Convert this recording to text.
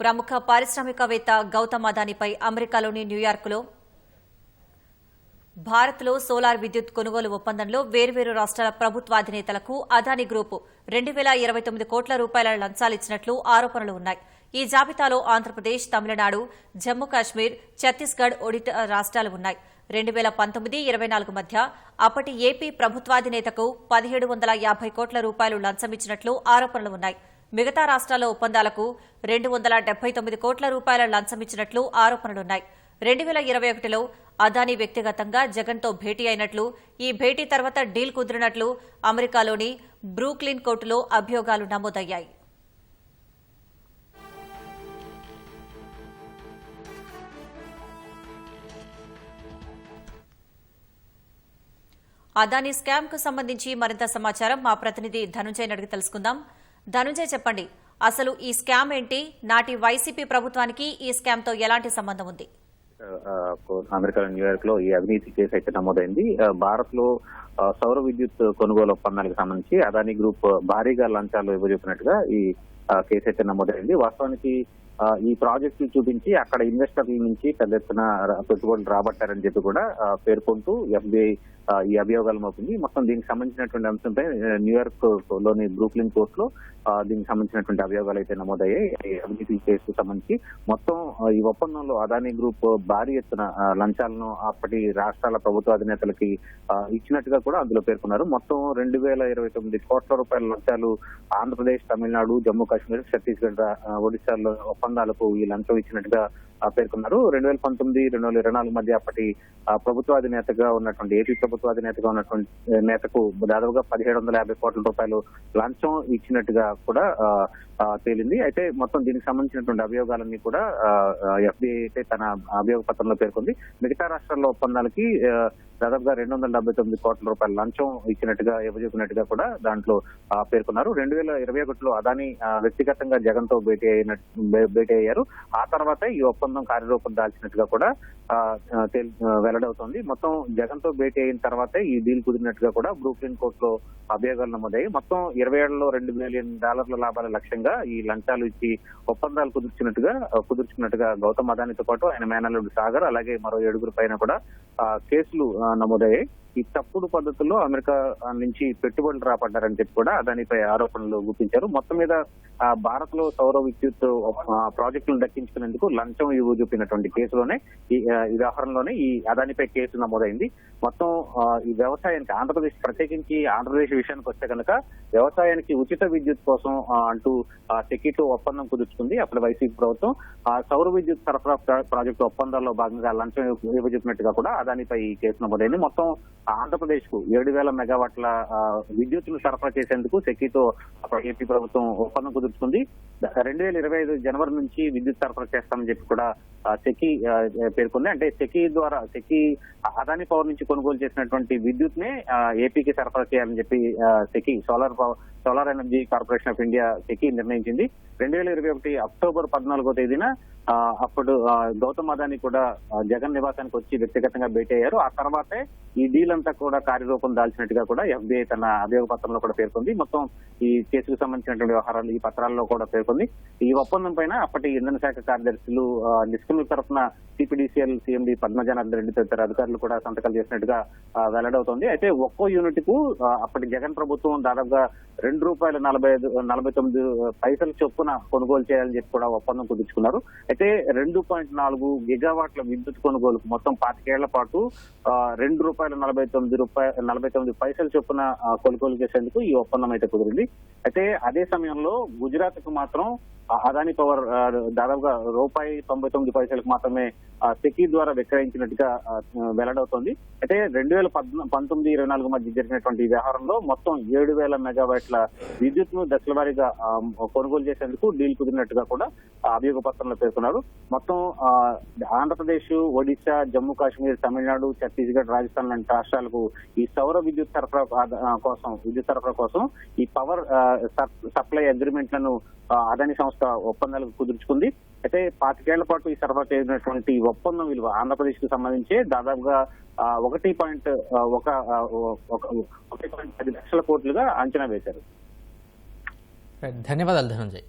ప్రముఖ పారిశ్రామికవేత్త గౌతమ్ అదానిపై అమెరికాలోని న్యూయార్క్లో భారత్లో సోలార్ విద్యుత్ కొనుగోలు ఒప్పందంలో వేర్వేరు రాష్ట్రాల ప్రభుత్వాధినేతలకు అదాని గ్రూపు రెండు వేల ఇరవై తొమ్మిది కోట్ల రూపాయల లంచాలిచ్చినట్లు ఆరోపణలు ఉన్నాయి. ఈ జాబితాలో ఆంధ్రప్రదేశ్ తమిళనాడు జమ్మూ కాశ్మీర్ ఛత్తీస్గఢ్ ఒడిటా రాష్ట్రాలు ఉన్నాయి. రెండు వేల పంతొమ్మిది ఇరవై నాలుగు మధ్య అప్పటి ఏపీ ప్రభుత్వాధినేతకు పదిహేడు వందల యాభై కోట్ల రూపాయలు లంచమిచ్చినట్లు ఆరోపణలు ఉన్నాయి. మిగతా రాష్ట్రాల ఒప్పందాలకు రెండు వందల డెబ్బై తొమ్మిది కోట్ల రూపాయల లంచమిచ్చినట్లు ఆరోపణలున్నాయి. రెండు వేల ఇరవై ఒకటిలో అదానీ వ్యక్తిగతంగా జగన్తో భేటీ అయినట్లు ఈ భేటీ తర్వాత డీల్ కుదిరినట్లు అమెరికాలోని బ్రూక్లిన్ కోర్టులో అభియోగాలు నమోదయ్యాయి. అదానీ స్కామ్కు సంబంధించి మరింత సమాచారం మా ప్రతినిధి ధనుంజయ్ అడిగి తెలుసుకుందాం. ధనుంజయ్ చెప్పండి అసలు ఈ స్కామ్ ఏంటి? నాటి వైసీపీ ప్రభుత్వానికి ఈ స్కామ్తో ఎలాంటి సంబంధం ఉంది? Uh, uh, అమెరికా న్యూయార్క్లో ఈ అవినీతి కేసు అయితే నమోదైంది. Uh, భారత్లో సౌర విద్యుత్ కొనుగోలు ఒప్పందానికి సంబంధించి అదాని గ్రూప్ భారీగా లంచాలు ఇవ్వజెప్పినట్టుగా ఈ కేసు అయితే నమోదైంది. వాస్తవానికి ఈ ప్రాజెక్ట్ చూపించి అక్కడ ఇన్వెస్టర్ల నుంచి పెద్ద ఎత్తున పెట్టుబడులు రాబట్టారని చెప్పి కూడా పేర్కొంటూ ఎఫ్బిఐ ఈ అభియోగాలు మోపింది. మొత్తం దీనికి సంబంధించినటువంటి అంశంపై న్యూయార్క్లోని బ్రూక్లిన్ కోర్టులో దీనికి సంబంధించినటువంటి అభియోగాలు అయితే నమోదయ్యాయి. ఈ అవినీతి సంబంధించి మొత్తం ఈ ఒప్పందంలో అదానీ గ్రూప్ భారీ ఎత్తున లంచాలను అప్పటి రాష్ట్రాల ప్రభుత్వ అధినేతలకి ఇచ్చినట్టుగా కూడా అందులో పేర్కొన్నారు. మొత్తం రెండు వేల ఇరవై తొమ్మిది కోట్ల రూపాయల లంచాలు ఆంధ్రప్రదేశ్ తమిళనాడు జమ్మూ కాశ్మీర్ ఛత్తీస్గఢ్ ఒడిశాలో ఒప్పందాలకు ఈ లంచం ఇచ్చినట్టుగా పేర్కొన్నారు. రెండు వేల పంతొమ్మిది రెండు వేల ఇరవై నాలుగు మధ్య అప్పటి ప్రభుత్వాధినేతగా ప్రభుత్వ అధినేతగా ఉన్నటువంటి ఏపీ ప్రభుత్వ అధినేతగా ఉన్నటువంటి నేతకు దాదాపుగా పదిహేడు వందల యాభై కోట్ల రూపాయలు లంచం ఇచ్చినట్టుగా కూడా తేలింది. అయితే మొత్తం దీనికి సంబంధించినటువంటి అభియోగాలన్నీ కూడా ఎఫ్బిఐ అయితే తన అభియోగ పత్రంలో పేర్కొంది. మిగతా రాష్ట్రాల్లో ఒప్పందాలకి దాదాపుగా రెండు వందల డెబ్బై తొమ్మిది కోట్ల రూపాయల లంచం ఇచ్చినట్టుగా ఇవ్వజూపినట్టుగా కూడా దాంట్లో పేర్కొన్నారు. రెండు వేల ఇరవై ఒకటిలో అదాని వ్యక్తిగతంగా జగన్తో భేటీ అయినట్టు భేటీ అయ్యారు. ఆ తర్వాత ఈ ఒప్పందం కార్యరూపం దాల్చినట్టుగా కూడా వెల్లడవుతోంది. మొత్తం జగన్తో భేటీ అయిన తర్వాతే ఈ డీల్ కుదిరినట్టుగా కూడా బ్రూక్లిన్ కోర్టులో అభియోగాలు నమోదయ్యాయి. మొత్తం ఇరవై ఏళ్ళలో రెండు మిలియన్ డాలర్ల లాభాల లక్ష్యంగా ఈ లంచాలు ఇచ్చి ఒప్పందాలు కుదుర్చినట్టుగా కుదుర్చుకున్నట్టుగా గౌతమ్ అదానితో పాటు ఆయన మేనల్లుడు సాగర్ అలాగే మరో ఏడుగురు పైన కూడా కేసులు నమోదయ్యాయి. ఈ తప్పుడు పద్ధతుల్లో అమెరికా నుంచి పెట్టుబడులు రాబడ్డారని చెప్పి కూడా దానిపై ఆరోపణలు గుప్పించారు. మొత్తం మీద భారత్లో సౌర విద్యుత్ ప్రాజెక్టులను దక్కించుకునేందుకు లంచం ఇవ్వ చూపినటువంటి కేసులోనే ఈ ఉదాహరణలోనే ఈ అదానిపై కేసు నమోదైంది. మొత్తం ఈ వ్యవసాయానికి ఆంధ్రప్రదేశ్ ప్రత్యేకించి ఆంధ్రప్రదేశ్ విషయానికి వస్తే కనుక వ్యవసాయానికి ఉచిత విద్యుత్ కోసం అంటూ ఆ, సెక్యూరిటీ ఒప్పందం కుదుర్చుకుంది. అప్పుడు వైసీపీ ప్రభుత్వం ఆ సౌర విద్యుత్ సరఫరా ప్రాజెక్టు ఒప్పందాల్లో భాగంగా లంచం ఇవ్వజూపినట్టుగా కూడా అదానిపై ఈ కేసు నమోదైంది మొత్తం ఆంధ్రప్రదేశ్కు ఏడు వేల మెగావాట్ల విద్యుత్ను విద్యుత్తును సరఫరా చేసేందుకు సెకీతో ఏపీ ప్రభుత్వం ఒప్పందం కుదుర్చుకుంది. రెండు వేల ఇరవై ఐదు జనవరి నుంచి విద్యుత్ సరఫరా చేస్తామని చెప్పి కూడా సెకీ పేర్కొంది. అంటే సెకీ ద్వారా సెకీ అదాని పవర్ నుంచి కొనుగోలు చేసినటువంటి విద్యుత్ నే ఏపీకి సరఫరా చేయాలని చెప్పి ఆ, SECI solar power solar energy corporation of India SECI నిర్ణయించింది. రెండు వేల ఇరవై ఒకటి అక్టోబర్ పద్నాలుగో తేదీన అప్పుడు గౌతమ్ అదాని కూడా జగన్ నివాసానికి వచ్చి వ్యక్తిగతంగా భేటీ అయ్యారు. ఆ తర్వాతే ఈ డీల్ అంతా కూడా కార్యరూపం దాల్చినట్టుగా కూడా ఎఫ్బిఐ తన అభియోగ పత్రంలో కూడా పేర్కొంది. మొత్తం ఈ కేసుకు సంబంధించినటువంటి వ్యవహారాలు ఈ పత్రాల్లో కూడా పేర్కొంది. ఈ ఒప్పందం పైన అప్పటి ఇంధన శాఖ కార్యదర్శులు నిష్క్రమల తరఫున సిపిడిసిఎల్ సిఎండి పద్మజనార్దన్ రెడ్డి తదితర అధికారులు కూడా సంతకాలు చేసినట్టుగా వెల్లడవుతోంది. అయితే ఒక్కో యూనిట్కు అప్పటి జగన్ ప్రభుత్వం దాదాపుగా రెండు రూపాయల నలభై ఐదు నలభై తొమ్మిది పైసల చొప్పున కొనుగోలు చేయాలని చెప్పి కూడా ఒప్పందం కుదుర్చుకున్నారు. అయితే రెండు పాయింట్ నాలుగు గిగావాట్ల విద్యుత్ కొనుగోలుకు మొత్తం పాతికేళ్ళ పాటు రెండు రూపాయల నలభై తొమ్మిది రూపాయ నలభై తొమ్మిది పైసల చొప్పున కొనుగోలు చేసేందుకు ఈ ఒప్పందం అయితే కుదిరింది. అయితే అదే సమయంలో గుజరాత్కు మాత్రం అదాని పవర్ దాదాపుగా రూపాయి తొంభై తొమ్మిది పైసలకు మాత్రమే సెకీ ద్వారా విక్రయించినట్టుగా వెల్లడవుతోంది. అయితే రెండు వేల పంతొమ్మిది ఇరవై నాలుగు మధ్య జరిగినటువంటి వ్యవహారంలో మొత్తం ఏడు వేల మెగావాట్ల విద్యుత్ను దశల వారీగా కొనుగోలు చేసేందుకు డీల్ కుదిరినట్టుగా కూడా అభియోగ పత్రంలో పేర్కొన్నారు. మొత్తం ఆంధ్రప్రదేశ్ ఒడిశా జమ్మూ కాశ్మీర్ తమిళనాడు ఛత్తీస్గఢ్ రాజస్థాన్ లాంటి రాష్ట్రాలకు ఈ సౌర విద్యుత్ సరఫరా కోసం విద్యుత్ సరఫరా కోసం ఈ పవర్ సప్- సప్లై అగ్రిమెంట్లను అదాని సంస్థ ఒప్పందాలకు కుదుర్చుకుంది. అయితే పాతికేళ్ళ పాటు ఈ సరఫరా చేసినటువంటి ఒప్పందం విలువ ఆంధ్రప్రదేశ్కు సంబంధించి దాదాపుగా ఒకటి పాయింట్ ఒక ఒకటి పాయింట్ పది లక్షల కోట్లుగా అంచనా వేశారు. ధన్యవాదాలు ధనంజయ్.